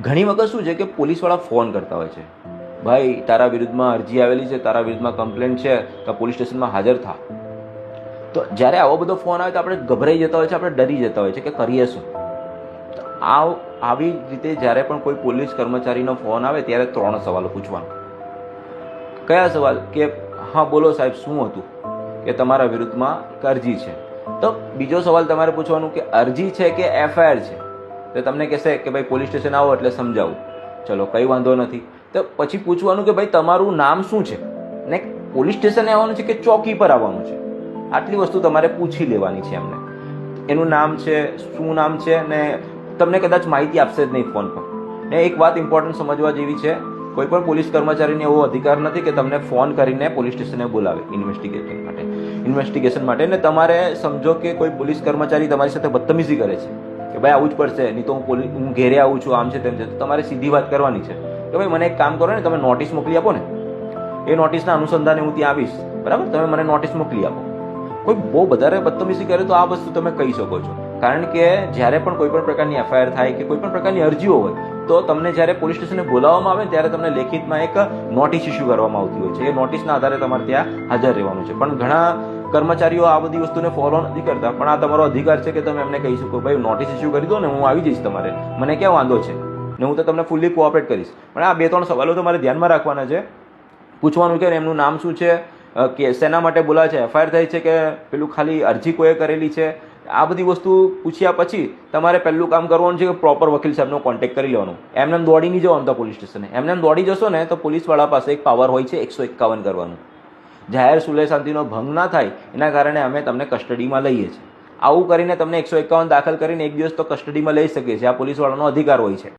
ઘણી વખત શું છે કે પોલીસવાળા ફોન કરતા હોય છે. ભાઈ, તારા વિરુદ્ધમાં અરજી આવેલી છે, તારા વિરુદ્ધમાં કમ્પ્લેન છે, તો પોલીસ સ્ટેશનમાં હાજર થા. તો જ્યારે આવો બધો ફોન આવે તો આપણે ગભરાઈ જતા હોય છે, આપણે ડરી જતા હોય છે કે કરીએ શું? આ આવી રીતે જ્યારે પણ કોઈ પોલીસ કર્મચારીનો ફોન આવે ત્યારે ત્રણ સવાલો પૂછવાનો. કયા સવાલ? કે, હા, બોલો સાહેબ, શું હતું? કે તમારા વિરુદ્ધમાં અરજી છે. તો બીજો સવાલ તમારે પૂછવાનું કે, અરજી છે કે એફઆઈઆર છે? તો તમને કહેશે કે ભાઈ પોલીસ સ્ટેશન આવો એટલે સમજાવું. ચલો, કંઈ વાંધો નથી. તો પછી પૂછવાનું કે ભાઈ તમારું નામ શું છે? ને પોલીસ સ્ટેશને આવવાનું છે કે ચોકી પર આવવાનું છે? આટલી વસ્તુ તમારે પૂછી લેવાની છે એમને. એનું નામ છે, શું નામ છે, ને તમને કદાચ માહિતી આપશે જ નહીં ફોન પર. ને એક વાત ઇમ્પોર્ટન્ટ સમજવા જેવી છે, કોઈ પણ પોલીસ કર્મચારીને એવો અધિકાર નથી કે તમને ફોન કરીને પોલીસ સ્ટેશને બોલાવે ઇન્વેસ્ટિગેશન માટે. ઇન્વેસ્ટિગેશન માટે ને તમારે સમજો કે કોઈ પોલીસ કર્મચારી તમારી સાથે બદતમીજી કરે છે. કે ભાઈ આવું જ પડશે, નહીં તો હું હું ઘેરે આવું છું, આમ છે તેમ છે. તો તમારે સીધી વાત કરવાની છે કે ભાઈ મને એક કામ કરો ને, તમે નોટિસ મોકલી આપો ને. એ નોટિસના અનુસંધાને હું ત્યાં આવીશ. બરાબર? તમે મને નોટિસ મોકલી આપો. કોઈ બહુ વધારે બદતમીસી કરે તો આ વસ્તુ તમે કહી શકો છો. કારણ કે જ્યારે પણ કોઈ પણ પ્રકારની એફઆઈઆર થાય કે કોઈ પણ પ્રકારની અરજીઓ હોય તો તમને જ્યારે પોલીસ સ્ટેશને બોલાવવામાં આવે ત્યારે તમને લેખિતમાં એક નોટિસ ઇસ્યુ કરવામાં આવતી હોય છે. એ નોટિસના આધારે તમારે ત્યાં હાજર રહેવાનું છે. પણ ઘણા કર્મચારીઓ આ બધી વસ્તુને ફોલો નથી કરતા. પણ આ તમારો અધિકાર છે કે તમે એમને કહી શકો, ભાઈ નોટિસ ઇસ્યુ કરી દો ને હું આવી જઈશ તમારે. મને ક્યાં વાંધો છે? ને હું તો તમને ફૂલ્લી કોઓપરેટ કરીશ. પણ આ બે ત્રણ સવાલો તમારે ધ્યાનમાં રાખવાના છે. પૂછવાનું કે એમનું નામ શું છે? કે શેના માટે બોલાવે છે? એફઆઈઆર થઈ છે કે પેલું ખાલી અરજી કોઈએ કરેલી છે? આ બધી વસ્તુ પૂછ્યા પછી તમારે પહેલું કામ કરવાનું છે કે પ્રોપર વકીલ સાહેબનો કોન્ટેક્ટ કરી લેવાનો. એમને એમ દોડી નહીં જવાનું તો પોલીસ સ્ટેશને એમને એમ દોડી જશો ને તો પોલીસવાળા પાસે એક પાવર હોય છે એકસો એકાવન કરવાનું. જાહેર સુલે શાંતિનો ભંગ ના થાય એના કારણે અમે તમને કસ્ટડીમાં લઈએ છીએ. આવું કરીને તમને એકસો એકાવન દાખલ કરીને એક દિવસ તો કસ્ટડીમાં લઈ શકીએ છીએ. આ પોલીસવાળાનો અધિકાર હોય છે.